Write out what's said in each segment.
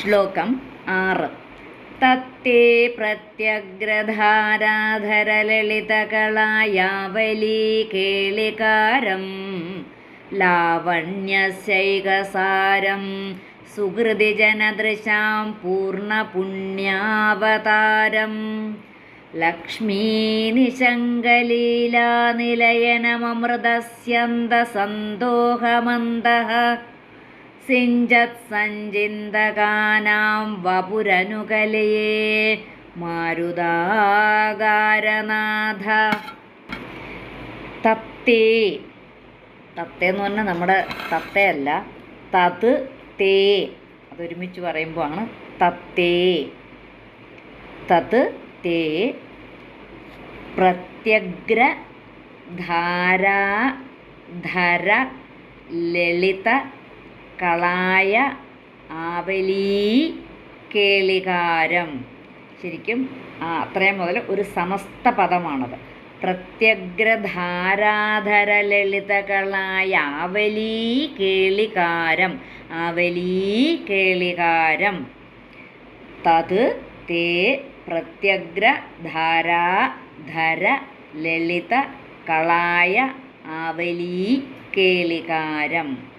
ശ്ലോകം ആറ്. തത്തേ പ്രത്യഗ്രധാരാധരലളിതകളായാവലീ കേളികാരം ലാവണ്യശൈകസാരം സുഹൃതിജനദൃശാം പൂർണപുണ്യാവതാരം ലക്ഷ്മീനിശങ്കലീലാനിലയനമൃതസ്യന്തസന്തോഹമന്തഃ സിഞ്ചത്സഞ്ചിന്തകാനാം വപുരനുകലയേ. മാരുതാകാരനാഥ. തത്തേ. തത്തേ എന്ന് പറഞ്ഞാൽ നമ്മുടെ തത്തയല്ല. തത് തേ. അതൊരുമിച്ച് പറയുമ്പോൾ ആണ് തത്തേ. തത് തേ. പ്രത്യഗ്ര ധാരാ ധര ലളിത കളായ ആവലീ കേളികാരം. ശരിക്കും അത്രയും മുതൽ ഒരു സമസ്ത പദമാണത്. പ്രത്യഗ്രധാരാധര ലളിതകളായ ആവലീ കേളികാരം ആവലീ കേളികാരം. തത് തേ പ്രത്യഗ്ര ധാരാ ധര ലളിത കളായ ആവലീ കേളികാരം.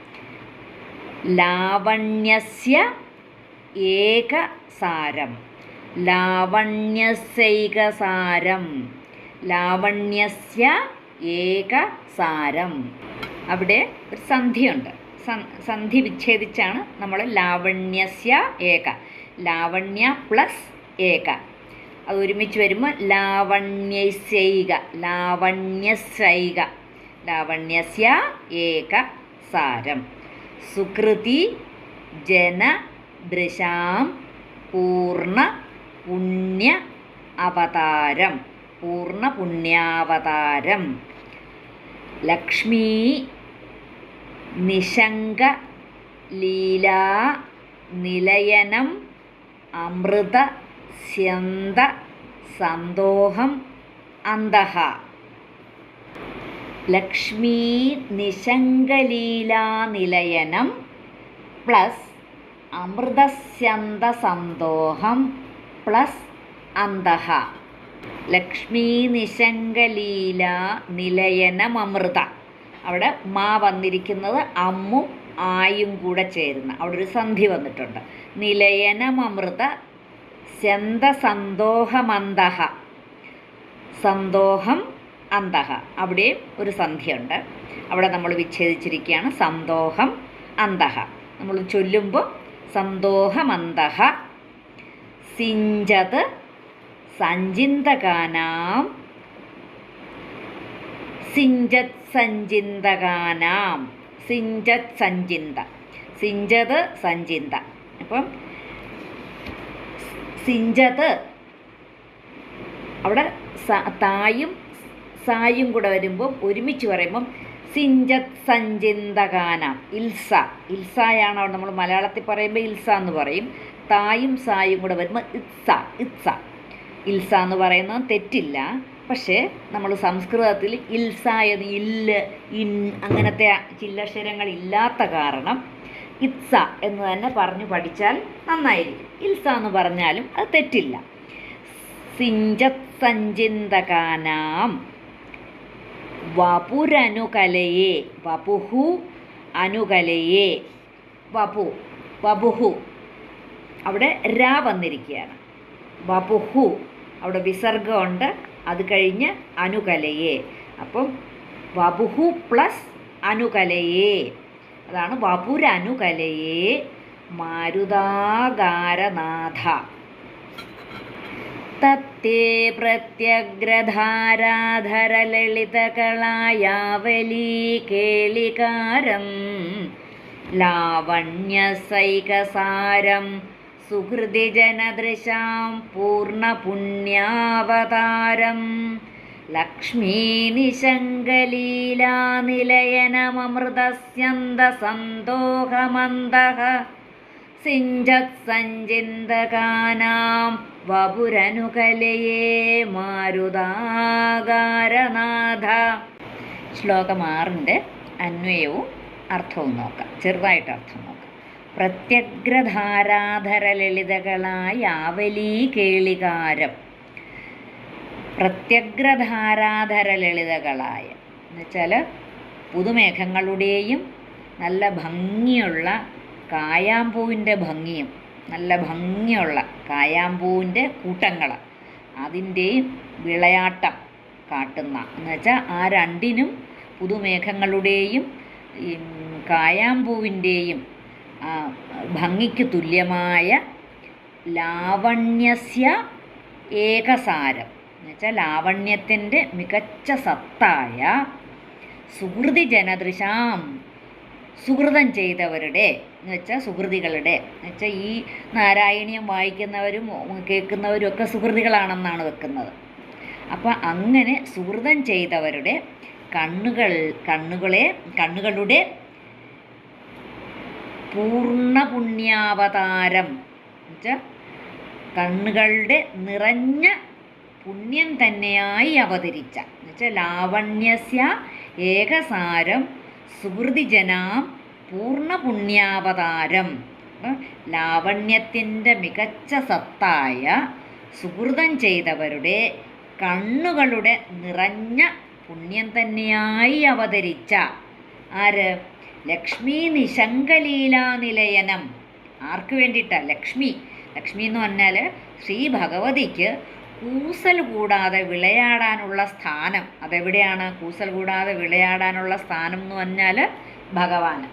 ലാവണ്യസ്യ ഏകസാരം. ലാവണ്യസൈകസാരം. ലാവണ്യസ്യ ഏകസാരം. അവിടെ ഒരു സന്ധിയുണ്ട്. സന്ധി വിച്ഛേദിച്ചാണ് നമ്മൾ ലാവണ്യസ്യ ഏക. ലാവണ്യ പ്ലസ് ഏക. അത് ഒരുമിച്ച് വരുമ്പോൾ ലാവണ്യസൈക ലാവണ്യസൈക ലാവണ്യസ്യ ഏക സാരം സുകൃതി ജന ദൃശാം പൂർണ പുണ്യ അവതാരം. പൂർണ പുണ്യാവതാരം. ലക്ഷ്മീ നിശങ്ക ലീലാ നിലയനം അമൃത സ്യന്ത സന്തോഹം അന്തഃ ലക്ഷ്മീ നിശങ്കലീലാനിലയനം പ്ലസ് അമൃതസ്യന്തസന്തോഹം പ്ലസ് അന്തഹ ലക്ഷ്മീ നിശങ്കലീല നിലയനമൃത അവിടെ മാ വന്നിരിക്കുന്നത് അമ്മും ആയും കൂടെ ചേരുന്ന അവിടെ ഒരു സന്ധി വന്നിട്ടുണ്ട്. നിലയനമൃത സ്യന്തസന്തോഹമന്തഹ സന്തോഹം അന്തഃ. അവിടെയും ഒരു സന്ധ്യയുണ്ട്. അവിടെ നമ്മൾ വിച്ഛേദിച്ചിരിക്കുകയാണ് സന്തോഹം അന്തഹ നമ്മൾ ചൊല്ലുമ്പോൾ സന്തോഹമന്തഹ സിഞ്ചത് സഞ്ചിന്തകാനാം. സിഞ്ചത് സഞ്ചിന്തകാനാം. സിഞ്ചത് സഞ്ചിന്ത. സിഞ്ചത് സഞ്ചിന്ത. അപ്പം സിഞ്ചത്. അവിടെ തായും സായും കൂടെ വരുമ്പം ഒരുമിച്ച് പറയുമ്പം സിഞ്ചത് സഞ്ചിന്തകാന ഇൽസ. ഇൽസായാണ് നമ്മൾ മലയാളത്തിൽ പറയുമ്പോൾ ഇൽസ എന്ന് പറയും. തായും സായും കൂടെ വരുമ്പോൾ ഇത്സ ഇത്സ. ഇൽസ എന്ന് പറയുന്നത് തെറ്റില്ല. പക്ഷേ നമ്മൾ സംസ്കൃതത്തിൽ ഇൽസ എന്ന് ഇല്ല് ഇൻ അങ്ങനത്തെ ചില്ലക്ഷരങ്ങൾ ഇല്ലാത്ത കാരണം ഇത്സ എന്ന് തന്നെ പറഞ്ഞു പഠിച്ചാൽ നന്നായിരിക്കും. ഇൽസ എന്ന് പറഞ്ഞാലും അത് തെറ്റില്ല. സിഞ്ചത് സഞ്ചിന്തകാനാം. വപുരനുകലയെ വപുഹു അനുകലയെ വപു വപുഹു. അവിടെ രാ വന്നിരിക്കുകയാണ്. വപുഹു. അവിടെ വിസർഗമുണ്ട്. അത് കഴിഞ്ഞ് അനുകലയെ. അപ്പം വപുഹു പ്ലസ് അനുകലയെ. അതാണ് വപുരനുകലയെ. മാരുതാകാരനാഥ. തത്തേ പ്രത്യഗ്രധാരാധരലളിതകളായാവലീ കേളികാരം. ലാവണ്യസൈകസാരം സുഹൃതിജനദൃശാം പൂർണപുണ്യാവതാരം ലക്ഷ്മീനിശങ്കലീലാനിലയനമൃതസ്യന്തസന്തോഹമന്തഃ സിഞ്ചത് സഞ്ചിന്തകാനാം വപുരനുകലയേ മാരുതാകാരനാഥ. ശ്ലോകം ആറിന്റെ അന്വയവും അർത്ഥവും നോക്കാം. ചെറുതായിട്ട് അർത്ഥം നോക്കാം. പ്രത്യഗ്രധാരാധര ലളിതകളായ ആവലീ കേളികാരം. പ്രത്യഗ്രധാരാധര ലളിതകളായ. എന്നുവെച്ചാൽ പുതുമേഘങ്ങളുടെയും നല്ല ഭംഗിയുള്ള കായാമ്പൂവിന്റെ ഭംഗിയും നല്ല ഭംഗിയുള്ള കായാമ്പൂവിന്റെ കൂട്ടങ്ങൾ അതിന്റെയും വിളയാട്ടം കാട്ടുന്ന. എന്നുവെച്ചാൽ ആ രണ്ടിനും പുതുമേഘങ്ങളുടെയും ഈ കായാമ്പൂവിന്റെയും ഭംഗിക്ക് തുല്യമായ ലാവണ്യസ്യ ഏകസാരം. എന്നുവെച്ചാൽ ലാവണ്യത്തിന്റെ മികച്ച സത്തായ സുഹൃതി ജനദൃശാം സുഹൃതം ചെയ്തവരുടെ എന്ന് വെച്ചാൽ സുഹൃതികളുടെ എന്ന് വെച്ചാൽ ഈ നാരായണീയം വായിക്കുന്നവരും കേൾക്കുന്നവരും ഒക്കെ സുഹൃതികളാണെന്നാണ് വെക്കുന്നത്. അപ്പം അങ്ങനെ സുഹൃതം ചെയ്തവരുടെ കണ്ണുകൾ കണ്ണുകളെ കണ്ണുകളുടെ പൂർണ പുണ്യാവതാരം എന്നുവെച്ചാൽ കണ്ണുകളുടെ നിറഞ്ഞ പുണ്യം തന്നെയായി അവതരിച്ച എന്നുവെച്ചാൽ ലാവണ്യസ്യ ഏകസാരം സുഹൃതിജനാം പൂർണ പുണ്യാവതാരം ലാവണ്യത്തിന്റെ മികച്ച സത്തായ സുഹൃതം ചെയ്തവരുടെ കണ്ണുകളുടെ നിറഞ്ഞ പുണ്യം തന്നെയായി അവതരിച്ച ആര്? ലക്ഷ്മി നിശങ്കലീലാ നിലയനം. ആർക്ക് വേണ്ടിയിട്ടാണ് ലക്ഷ്മി. ലക്ഷ്മി എന്ന് പറഞ്ഞാൽ ശ്രീ ഭഗവതിക്ക് കൂസൽ കൂടാതെ വിളയാടാനുള്ള സ്ഥാനം. അതെവിടെയാണ്? കൂസൽ കൂടാതെ വിളയാടാനുള്ള സ്ഥാനം എന്ന് പറഞ്ഞാൽ ഭഗവാൻ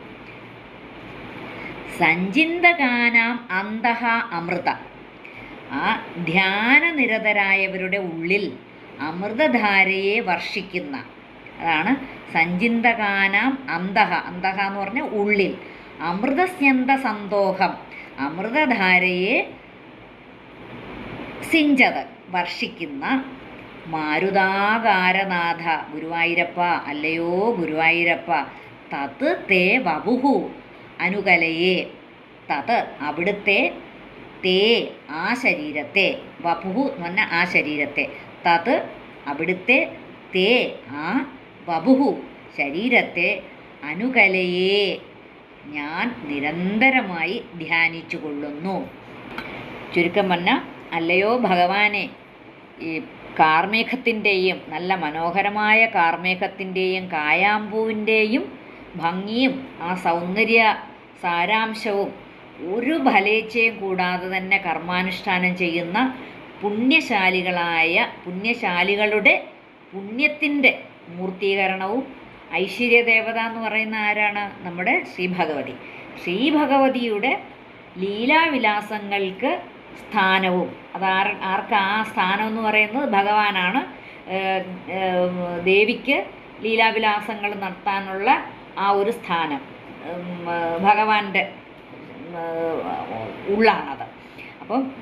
സഞ്ചിന്തകാനാം അന്തഹ അമൃത. ആ ധ്യാനനിരതരായവരുടെ ഉള്ളിൽ അമൃതധാരയെ വർഷിക്കുന്ന. അതാണ് സഞ്ചിന്തകാനാം അന്തഹ അന്തഹ എന്ന് പറഞ്ഞ ഉള്ളിൽ. അമൃതസ്യന്ത സന്തോഷം അമൃതധാരയെ സിഞ്ചത്. വർഷിക്കുന്ന മാരുതാകാരനാഥ ഗുരുവായൂരപ്പ അല്ലയോ ഗുരുവായൂരപ്പ തത് തേ വപുഹു അനുകലയെ തത് അവിടുത്തെ തേ ആ ശരീരത്തെ വപുഹു എന്ന് പറഞ്ഞാൽ ആ ശരീരത്തെ തത് അവിടുത്തെ തേ ആ വപുഹു ശരീരത്തെ അനുകലയെ ഞാൻ നിരന്തരമായി ധ്യാനിച്ചു കൊള്ളുന്നു ചുരുക്കം പറഞ്ഞാൽ അല്ലയോ ഭഗവാനെ? ഈ കാർമേഘത്തിന്റെയും നല്ല മനോഹരമായ കാർമേഘത്തിന്റെയും കായാമ്പൂവിന്റെയും ഭംഗിയും ആ സൗന്ദര്യ സാരാംശവും ഒരു ഫലേച്ഛയും കൂടാതെ തന്നെ കർമാനുഷ്ഠാനം ചെയ്യുന്ന പുണ്യശാലികളായ പുണ്യശാലികളുടെ പുണ്യത്തിന്റെ മൂർത്തീകരണവും ഐശ്വര്യദേവത എന്ന് പറയുന്ന ആരാണ്? നമ്മുടെ ശ്രീ ഭഗവതി. ശ്രീ ഭഗവതിയുടെ ലീലാവിലാസങ്ങൾക്ക് സ്ഥാനവും. അത് ആർ ആർക്ക് ആ സ്ഥാനം എന്ന് പറയുന്നത് ഭഗവാനാണ്. ദേവിക്ക് ലീലാവിലാസങ്ങൾ നടത്താനുള്ള ആ ഒരു സ്ഥാനം. ഭഗവാന്റെ ഉള്ളാണത്. അപ്പം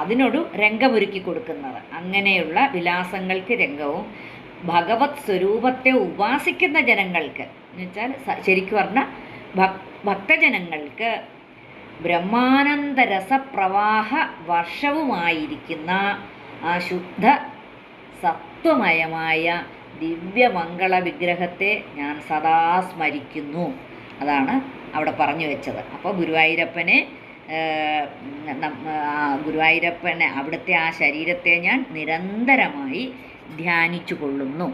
അതിനൊരു രംഗമൊരുക്കി കൊടുക്കുന്നത്. അങ്ങനെയുള്ള വിലാസങ്ങൾക്ക് രംഗവും ഭഗവത് സ്വരൂപത്തെ ഉപാസിക്കുന്ന ജനങ്ങൾക്ക് എന്ന് വെച്ചാൽ സ- ശരിക്കും പറഞ്ഞാൽ ഭക്തജനങ്ങൾക്ക് ബ്രഹ്മാനന്ദ രസപ്രവാഹ വർഷവുമായിരിക്കുന്ന ആ ശുദ്ധ സത്വമയമായ ദിവ്യമംഗള വിഗ്രഹത്തെ ഞാൻ സദാ സ്മരിക്കുന്നു. അതാണ് അവിടെ പറഞ്ഞു വെച്ചത്. അപ്പോൾ ഗുരുവായൂരപ്പനെ ഗുരുവായൂരപ്പനെ അവിടുത്തെ ആ ശരീരത്തെ ഞാൻ നിരന്തരമായി ധ്യാനിച്ചു കൊള്ളുന്നു